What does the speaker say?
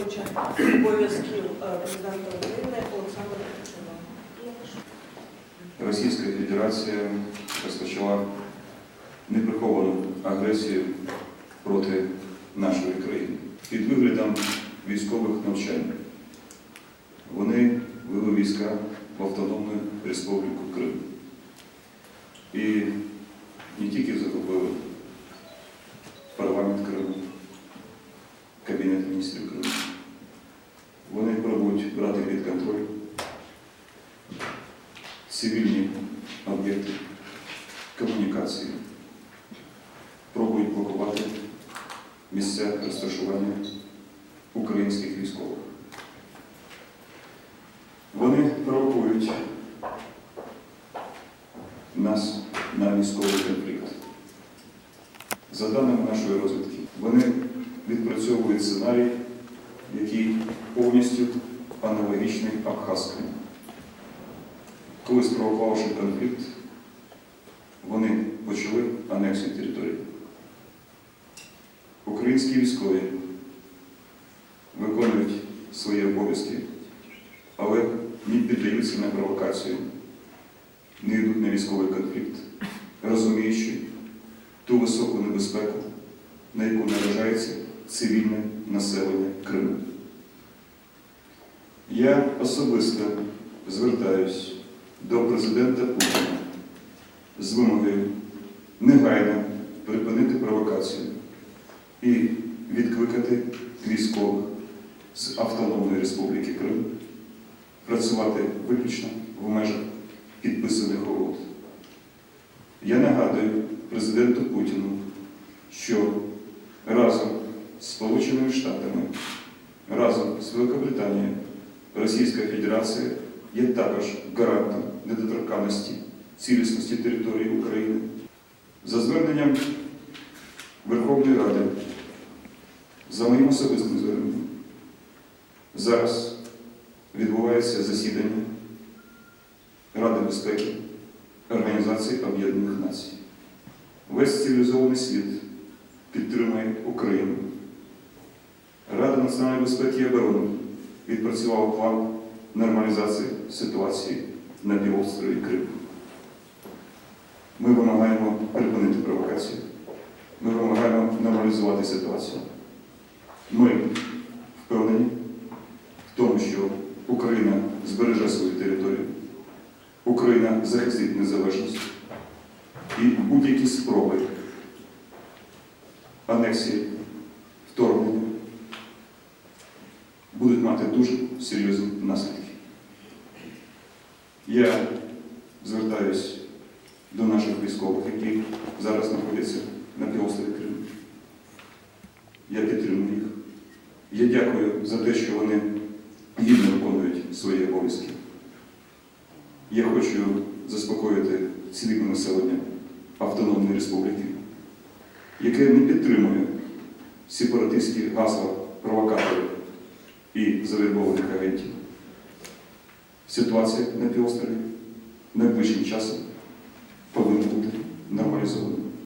виконувача обов'язків е, президента України Олександра Кучерова. Російська Федерація розпочала неприховану агресію проти нашої країни під виглядом військових навчань. Вони вели війська в Автономну Республіку Крим. І не тільки захопили парламент Криму, Кабінет міністрів Криму. Вони пробують брати під контроль цивільні об'єкти комунікації, пробують блокувати місця розташування українських військових. Вони провокують нас на військовий конфлікт. За даними нашої розвідки, вони відпрацьовують сценарій, який повністю аналогічний Абхазському. Коли спровокувавши конфлікт, вони почали анексію території. Українські військові виконують свої обов'язки, але не піддаються на провокацію, не йдуть на військовий конфлікт, розуміючи ту високу небезпеку, на яку наражається цивільне населення Криму. Я особисто звертаюсь до президента Путіна з вимогою негайно припинити провокацію і відкликати військових з Автономної Республіки Крим працювати виключно в межах підписаних угод. Я нагадую президенту Путіну, що разом Сполученими Штатами, разом з Великобританією Російська Федерація є також гарантом недоторканності цілісності території України. За зверненням Верховної Ради, за моїм особистим зверненням, зараз відбувається засідання Ради безпеки Організації Об'єднаних Націй. Весь цивілізований світ підтримує Україну. Рада національної безпеки і оборони відпрацювала план нормалізації ситуації на півострові Крим. Ми вимагаємо припинити провокацію. Ми вимагаємо нормалізувати ситуацію. Ми впевнені в тому, що Україна збереже свою територію, Україна захистить незалежність і будь-які спроби анексії, будуть мати дуже серйозні наслідки. Я звертаюсь до наших військових, які зараз знаходяться на півострові Крим. Я підтримую їх. Я дякую за те, що вони гідно виконують свої обов'язки. Я хочу заспокоїти цивільне населення Автономної Республіки, яке не підтримує сепаратистські гасла провокаторів і завербованих агентів. Ситуація на півострові найближчим часом повинна бути нормалізована.